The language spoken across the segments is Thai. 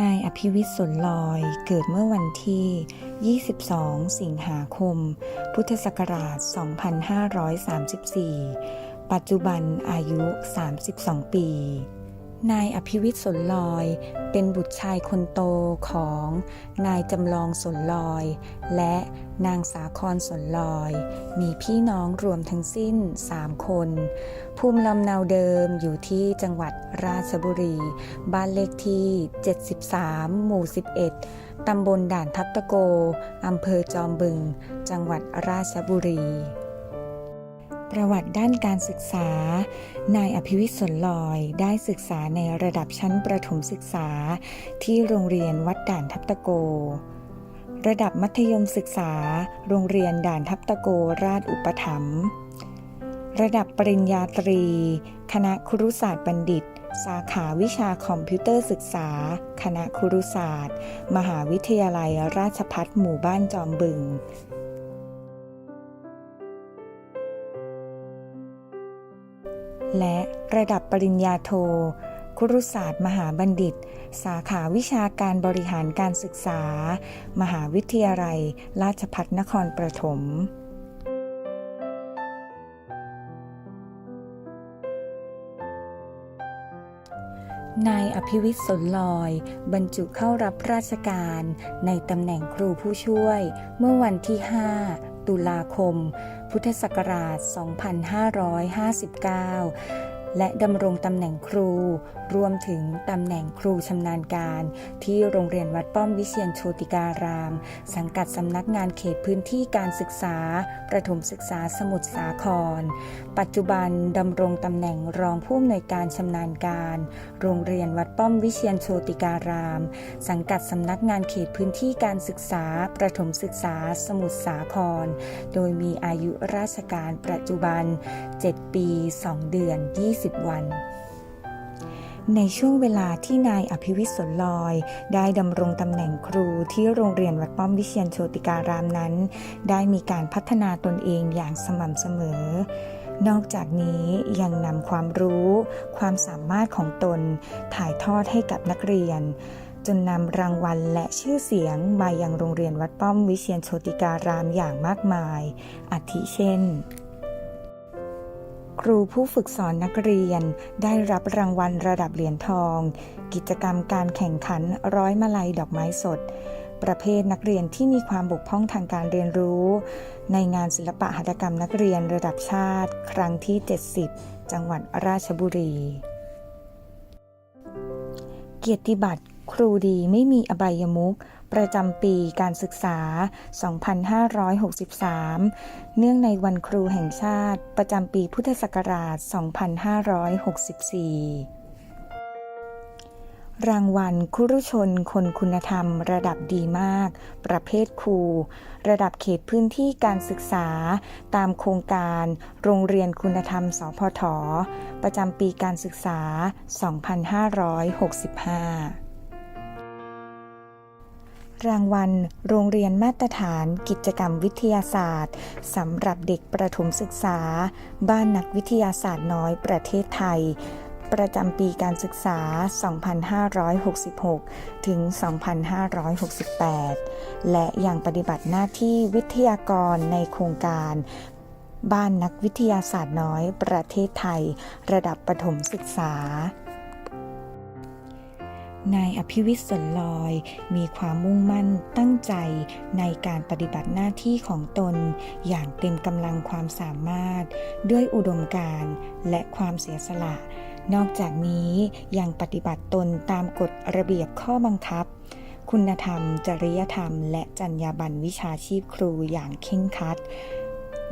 นายอภิวิทย์สนลอยเกิดเมื่อวันที่ 22 สิงหาคม พุทธศักราช 2534 ปัจจุบันอายุ 32 ปี นายอภิวิทย์สนลอย เป็นบุตรชายคนโตของนายจำลองสนลอย และนางสาครสนลอย มีพี่น้องรวมทั้งสิ้น 3 คน ภูมิลำเนาเดิมอยู่ที่จังหวัดราชบุรี บ้านเลขที่ 73 หมู่ 11 ตำบลด่านทับตะโก อำเภอจอมบึง จังหวัดราชบุรี ประวัติด้านการศึกษา นายอภิวิทย์สนลอยได้ศึกษาในระดับชั้นประถมศึกษา ที่โรงเรียนวัดด่านทับตะโก ระดับมัธยมศึกษา โรงเรียนด่านทับตะโกราชอุปถัมภ์ ระดับปริญญาตรี คณะครุศาสตร์บัณฑิต สาขาวิชาคอมพิวเตอร์ศึกษา คณะครุศาสตร์ มหาวิทยาลัยราชพัฒหมู่บ้านจอมบึง และระดับปริญญาโท ครุศาสตร์มหาบัณฑิต สาขาวิชาการบริหารการศึกษา มหาวิทยาลัย ราชพัฒนครปฐมนายอภิวิทย์สนลอย บรรจุเข้ารับราชการในตำแหน่งครูผู้ช่วย เมื่อวันที่ 5 ตุลาคม พุทธศักราช 2559 และดำรงตำแหน่งครู รวมถึงตำแหน่งครูชำนาญการ ที่โรงเรียนวัดป้อมวิเชียนโชติการาม สังกัดสำนักงานเขตพื้นที่การศึกษา ประถมศึกษาสมุทรสาคร ปัจจุบันดำรงตำแหน่งรองผู้อำนวยการชำนาญการ โรงเรียนวัดป้อมวิเชียนโชติการาม สังกัดสำนักงานเขตพื้นที่การศึกษา ประถมศึกษาสมุทรสาคร โดยมีอายุราชการปัจจุบัน7 ปี 2 เดือน 20 วัน ในช่วงเวลาที่นายอภิวิทย์สนลอย ได้ดำรงตำแหน่งครูที่โรงเรียนวัดป้อมวิเชียนโชติการามนั้น ได้มีการพัฒนาตนเองอย่างสม่ำเสมอนอกจากนี้ยังนำความรู้ ความสามารถของตน ถ่ายทอดให้กับนักเรียน จนนำรางวัลและชื่อเสียงมายังโรงเรียนวัดป้อมวิเชียนโชติการามอย่างมากมายอาทิเช่น รูผู้ฝึกสอนนักเรียน ได้รับรางวัลระดับเหรียญทอง กิจกรรมการแข่งขันร้อยมาลัยดอกไม้สด ประเภทนักเรียนที่มีความบกพร่องทางการเรียนรู้ ในงานศิลปะหัตถกรรมนักเรียนระดับชาติ ครั้งที่ 70 จังหวัดราชบุรี เกียรติบัตรครูดีไม่มีอบายมุข ประจำปีการศึกษา 2563 เนื่องในวันครูแห่งชาติ ประจำปีพุทธศักราช 2564รางวัลคุรุชนคนคุณธรรมระดับดีมาก ประเภทครู ระดับเขตพื้นที่การศึกษา ตามโครงการ โรงเรียนคุณธรรม สพท ประจำปีการศึกษา 2565 รางวัล โรงเรียนมาตรฐาน กิจกรรมวิทยาศาสตร์สำหรับเด็กประถมศึกษา บ้านนักวิทยาศาสตร์น้อยประเทศไทย ประจำปีการศึกษา 2566 ถึง 2568 และยังปฏิบัติหน้าที่วิทยากรในโครงการบ้านนักวิทยาศาสตร์น้อยประเทศไทย ระดับประถมศึกษา นายอภิวิทย์สนลอย มีความมุ่งมั่นตั้งใจในการปฏิบัติหน้าที่ของตน อย่างเต็มกำลังความสามารถ ด้วยอุดมการณ์และความเสียสละ นอกจากนี้ยังปฏิบัติตนตามกฎระเบียบข้อบังคับ คุณธรรม จริยธรรม และจรรยาบรรณวิชาชีพครูอย่างเคร่งครัด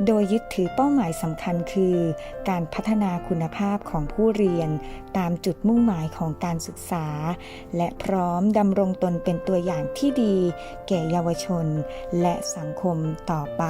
โดยยึดถือเป้าหมายสำคัญคือ การพัฒนาคุณภาพของผู้เรียน ตามจุดมุ่งหมายของการศึกษา และพร้อมดำรงตนเป็นตัวอย่างที่ดี แก่เยาวชน และสังคมต่อไป